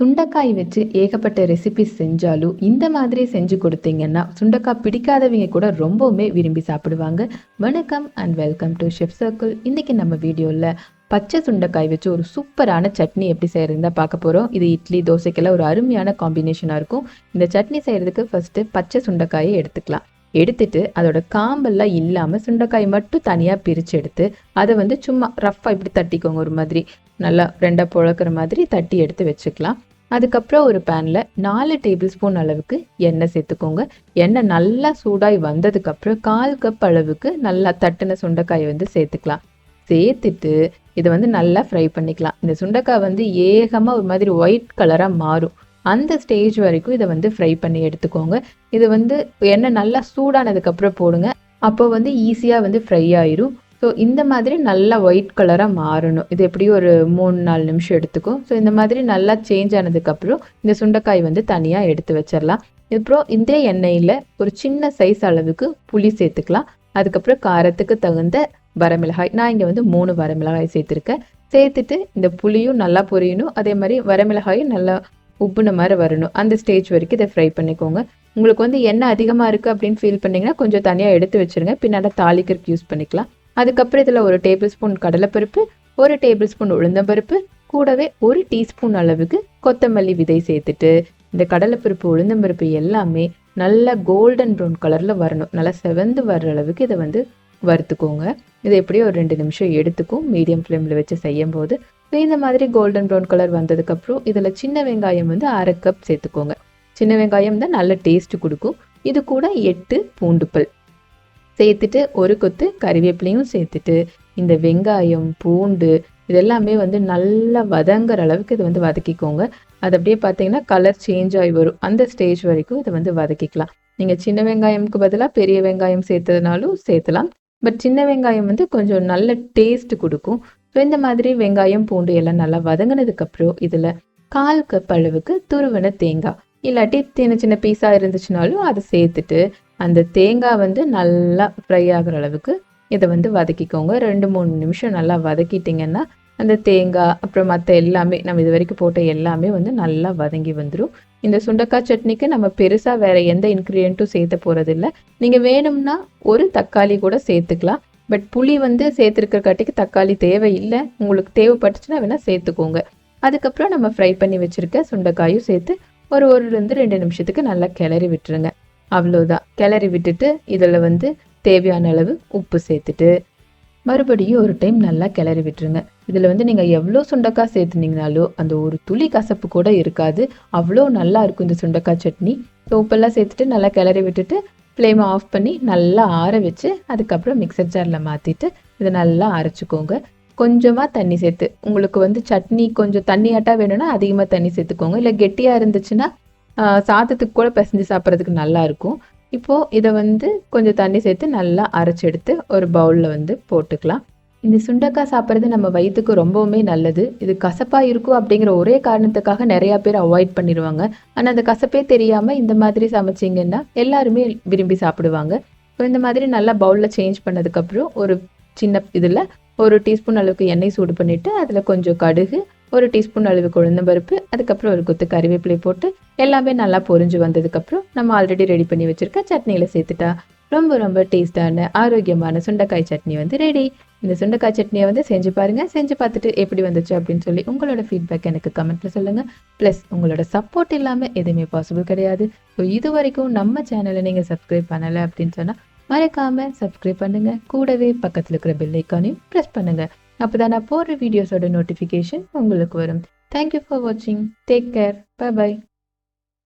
சுண்டைக்காய் வச்சு ஏகப்பட்ட ரெசிபி செஞ்சாலும் இந்த மாதிரி செஞ்சு கொடுத்தீங்கன்னா சுண்டக்காய் பிடிக்காதவங்க கூட ரொம்பவுமே விரும்பி சாப்பிடுவாங்க. வணக்கம் and welcome to chef circle இன்னைக்கு நம்ம வீடியோவில் பச்சை சுண்டைக்காய் வச்சு ஒரு சூப்பரான சட்னி எப்படி செய்யறதுன்னு பார்க்க போகிறோம் இது இட்லி தோசைக்கெல்லாம் ஒரு அருமையான காம்பினேஷனாக இருக்கும். இந்த சட்னி செய்கிறதுக்கு ஃபஸ்ட்டு பச்சை சுண்டைக்காயை எடுத்துக்கலாம். எடுத்துட்டு அதோட காம்பெல்லாம் இல்லாமல் சுண்டைக்காய் மட்டும் தனியாக பிரித்து எடுத்து அதை வந்து சும்மா ரஃப்பாக இப்படி தட்டிக்கோங்க. ஒரு மாதிரி நல்லா ரெண்டாக புழக்கிற மாதிரி தட்டி எடுத்து வச்சுக்கலாம். அதுக்கப்புறம் ஒரு பேனில் நாலு டேபிள் ஸ்பூன் அளவுக்கு எண்ணெய் சேர்த்துக்கோங்க. எண்ணெய் நல்லா சூடாகி வந்ததுக்கப்புறம் கால் கப் அளவுக்கு நல்லா தட்டின சுண்டைக்காயை வந்து சேர்த்துக்கலாம். சேர்த்துட்டு இதை வந்து நல்லா ஃப்ரை பண்ணிக்கலாம். இந்த சுண்டைக்காய் வந்து ஏகமாக ஒரு மாதிரி ஒயிட் கலராக மாறும். அந்த ஸ்டேஜ் வரைக்கும் இதை வந்து ஃப்ரை பண்ணி எடுத்துக்கோங்க. இது வந்து எண்ணெய் நல்லா சூடானதுக்கப்புறம் போடுங்க. அப்போ வந்து ஈஸியாக வந்து ஃப்ரை ஆயிரும். ஸோ இந்த மாதிரி நல்லா ஒயிட் கலராக மாறணும். இது எப்படியும் ஒரு மூணு நாலு நிமிஷம் எடுத்துக்கும். ஸோ இந்த மாதிரி நல்லா சேஞ்ச் ஆனதுக்கப்புறம் இந்த சுண்டைக்காய் வந்து தனியாக எடுத்து வச்சிடலாம் அப்புறம் இதே எண்ணெயில் ஒரு சின்ன சைஸ் அளவுக்கு புளி சேர்த்துக்கலாம். அதுக்கப்புறம் காரத்துக்கு தகுந்த வரமிளகாய். நான் இங்கே வந்து மூணு வரமிளகாய் சேர்த்துருக்கேன். சேர்த்துட்டு இந்த புளியும் நல்லா பொரியணும். அதே மாதிரி வரமிளகாயும் நல்லா உப்புன மாதிரி வரணும். அந்த ஸ்டேஜ் வரைக்கும் இதை ஃப்ரை பண்ணிக்கோங்க. உங்களுக்கு வந்து எண்ணெய் அதிகமாக இருக்குது அப்படின்னு ஃபீல் பண்ணிங்கன்னா கொஞ்சம் தனியாக எடுத்து வச்சுருங்க. பின்னால் தாளிக்கிறதுக்கு யூஸ் பண்ணிக்கலாம். அதுக்கப்புறம் இதில் ஒரு டேபிள் ஸ்பூன் கடலைப்பருப்பு ஒரு டேபிள் ஸ்பூன் உளுந்தம்பருப்பு கூடவே ஒரு டீஸ்பூன் அளவுக்கு கொத்தமல்லி விதை சேர்த்துட்டு இந்த கடலைப்பருப்பு உளுந்தம்பருப்பு எல்லாமே நல்லா கோல்டன் ப்ரௌன் கலரில் வரணும். நல்லா செவந்து வர்ற அளவுக்கு இதை வந்து வறுத்துக்கோங்க. இதை எப்படியும் ஒரு ரெண்டு நிமிஷம் எடுத்துக்கும். மீடியம் ஃப்ளேமில் வச்சு செய்யும் போது இந்த மாதிரி கோல்டன் ப்ரௌன் கலர் வந்ததுக்கப்புறம் இதில் சின்ன வெங்காயம் வந்து அரை கப் சேர்த்துக்கோங்க. சின்ன வெங்காயம் தான் நல்ல டேஸ்ட் கொடுக்கும். இது கூட எட்டு பூண்டுப்பல். சேர்த்துட்டு ஒரு கொத்து கறிவேப்பிலையும் சேர்த்துட்டு இந்த வெங்காயம் பூண்டு இதெல்லாமே வந்து நல்லா வதங்குற அளவுக்கு இதை வந்து வதக்கிக்கோங்க. அது அப்படியே பார்த்தீங்கன்னா கலர் சேஞ்ச் ஆகி வரும். அந்த ஸ்டேஜ் வரைக்கும் இதை வந்து வதக்கிக்கலாம். நீங்கள் சின்ன வெங்காயம்க்கு பதிலாக பெரிய வெங்காயம் சேர்த்ததுனாலும் சேர்த்தலாம். பட் சின்ன வெங்காயம் வந்து கொஞ்சம் நல்ல டேஸ்ட் கொடுக்கும். ஸோ இந்த மாதிரி வெங்காயம் பூண்டு எல்லாம் நல்லா வதங்கினதுக்கப்புறம் இதில் கால் கப் அளவுக்கு துருவன தேங்காய். இல்லாட்டி சின்ன சின்ன பீஸாக இருந்துச்சுனாலும் அதை சேர்த்துட்டு அந்த தேங்காய் வந்து நல்லா ஃப்ரை ஆகிற அளவுக்கு இதை வந்து வதக்கிக்கோங்க. ரெண்டு மூணு நிமிஷம் நல்லா வதக்கிட்டிங்கன்னா அந்த தேங்காய் அப்புறம் மற்ற எல்லாமே நம்ம இது வரைக்கும் போட்ட எல்லாமே வந்து நல்லா வதங்கி வந்துடும் இந்த சுண்டக்காய் சட்னிக்கு நம்ம பெருசாக வேறு எந்த இன்க்ரீடியண்ட்டும் சேர்த்த போகிறதில்ல நீங்கள் வேணும்னா ஒரு தக்காளி கூட சேர்த்துக்கலாம். பட் புளி வந்து சேர்த்துருக்கிற காட்டிக்கு தக்காளி தேவையில்லை. உங்களுக்கு தேவைப்பட்டுச்சுன்னா வேணால் சேர்த்துக்கோங்க. அதுக்கப்புறம் நம்ம ஃப்ரை பண்ணி வச்சுருக்க சுண்டைக்காயும் சேர்த்து ஒரு ஒருலேருந்து ரெண்டு நிமிஷத்துக்கு நல்லா கிளறி விட்டுருங்க. அவ்வளோதான் கிளறி விட்டுட்டு இதில் வந்து தேவையான அளவு உப்பு சேர்த்துட்டு மறுபடியும் ஒரு டைம் நல்லா கிளறி விட்டுருங்க. இதில் வந்து நீங்கள் எவ்வளோ சுண்டக்காய் சேர்த்துனீங்கனாலும் அந்த ஒரு துளி கசப்பு கூட இருக்காது. அவ்வளோ நல்லா இருக்கும் இந்த சுண்டக்காய் சட்னி. உப்பெல்லாம் சேர்த்துட்டு நல்லா கிளறி விட்டுட்டு ஃப்ளேமை ஆஃப் பண்ணி நல்லா ஆற வச்சு அதுக்கப்புறம் மிக்சர் ஜாரில் மாற்றிட்டு இதை நல்லா அரைச்சிக்கோங்க. கொஞ்சமாக தண்ணி சேர்த்து உங்களுக்கு வந்து சட்னி கொஞ்சம் தண்ணியாட்டாக வேணும்னா அதிகமாக தண்ணி சேர்த்துக்கோங்க. இல்லை கெட்டியாக இருந்துச்சுன்னா சாதத்துக்கு கூட பிசைஞ்சு சாப்பிட்றதுக்கு நல்லா இருக்கும். இப்போது இதை வந்து கொஞ்சம் தண்ணி சேர்த்து நல்லா அரைச்சி எடுத்து ஒரு பவுலில் வந்து போட்டுக்கலாம். இந்த சுண்டக்காய் சாப்பிட்றது நம்ம வயிற்றுக்கு ரொம்பவுமே நல்லது. இது கசப்பாக இருக்கும் அப்படிங்கிற ஒரே காரணத்துக்காக நிறையா பேர் அவாய்ட் பண்ணிடுவாங்க. ஆனால் அந்த கசப்பே தெரியாமல் இந்த மாதிரி சமைச்சிங்கன்னா எல்லாருமே விரும்பி சாப்பிடுவாங்க. இப்போ இந்த மாதிரி நல்லா பவுலில் சேஞ்ச் பண்ணதுக்கப்புறம் ஒரு சின்ன இதில் ஒரு டீஸ்பூன் அளவுக்கு எண்ணெய் சூடு பண்ணிவிட்டு அதில் கொஞ்சம் கடுகு ஒரு டீஸ்பூன் அளவுக்கு உளுந்தம்பருப்பு அதுக்கப்புறம் ஒரு கொத்து கறிவேப்பிலை போட்டு எல்லாமே நல்லா பொரிஞ்சு வந்ததுக்கப்புறம் நம்ம ஆல்ரெடி ரெடி பண்ணி வச்சுருக்க சட்னியில் சேர்த்துட்டா ரொம்ப ரொம்ப டேஸ்டான ஆரோக்கியமான சுண்டைக்காய் சட்னி வந்து ரெடி இந்த சுண்டைக்காய் சட்னியை வந்து செஞ்சு பாருங்கள் செஞ்சு பார்த்துட்டு எப்படி வந்துச்சு அப்படின்னு சொல்லி உங்களோட ஃபீட்பேக் எனக்கு கமெண்ட்டில் சொல்லுங்கள் ப்ளஸ் உங்களோட சப்போர்ட் இல்லாமல் எதுவுமே பாசிபிள் கிடையாது. ஸோ இது வரைக்கும் நம்ம சேனலை நீங்கள் சப்ஸ்கிரைப் பண்ணலை அப்படின்னு சொன்னால் மறக்காமல் சப்ஸ்கிரைப் பண்ணுங்கள் கூடவே பக்கத்தில் இருக்கிற பெல் ஐக்கானையும் ப்ரெஸ் அப்போ அப்போதான் நான் போடுற வீடியோஸோட நோட்டிஃபிகேஷன் உங்களுக்கு வரும். தேங்க்யூ ஃபார் வாட்சிங் டேக் கேர் பை பாய்